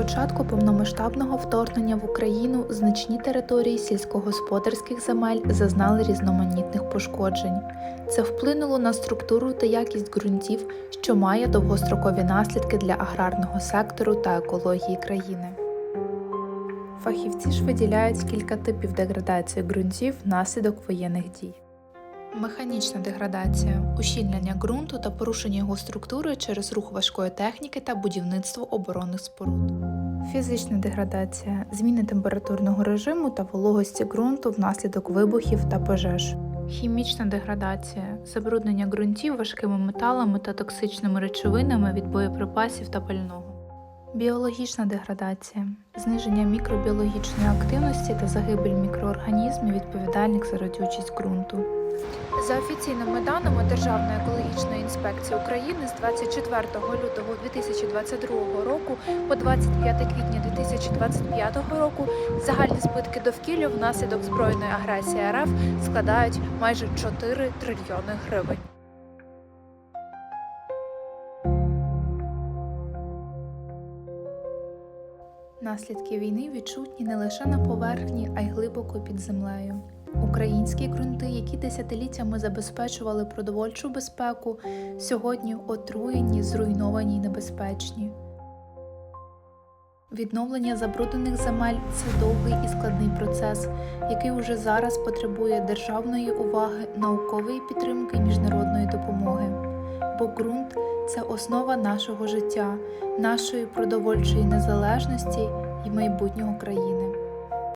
початку повномасштабного вторгнення в Україну значні території сільськогосподарських земель зазнали різноманітних пошкоджень. Це вплинуло на структуру та якість ґрунтів, що має довгострокові наслідки для аграрного сектору та екології країни. Фахівці ж виділяють кілька типів деградації ґрунтів внаслідок воєнних дій. Механічна деградація ущільнення ґрунту та порушення його структури через рух важкої техніки та будівництво оборонних споруд. Фізична деградація зміни температурного режиму та вологості ґрунту внаслідок вибухів та пожеж. Хімічна деградація забруднення ґрунтів важкими металами та токсичними речовинами від боєприпасів та пального. Біологічна деградація зниження мікробіологічної активності та загибель мікроорганізмів, відповідальних за родючість ґрунту. За офіційними даними Державної екологічної інспекції України з 24 лютого 2022 року по 25 квітня 2025 року загальні збитки довкілля внаслідок збройної агресії РФ складають майже 4 трильйони гривень. Наслідки війни відчутні не лише на поверхні, а й глибоко під землею. Українські ґрунти, які десятиліттями забезпечували продовольчу безпеку, сьогодні отруєні, зруйновані й небезпечні. Відновлення забруднених земель це довгий і складний процес, який уже зараз потребує державної уваги, наукової підтримки і міжнародної допомоги. Бо ґрунт це основа нашого життя, нашої продовольчої незалежності і майбутнього країни.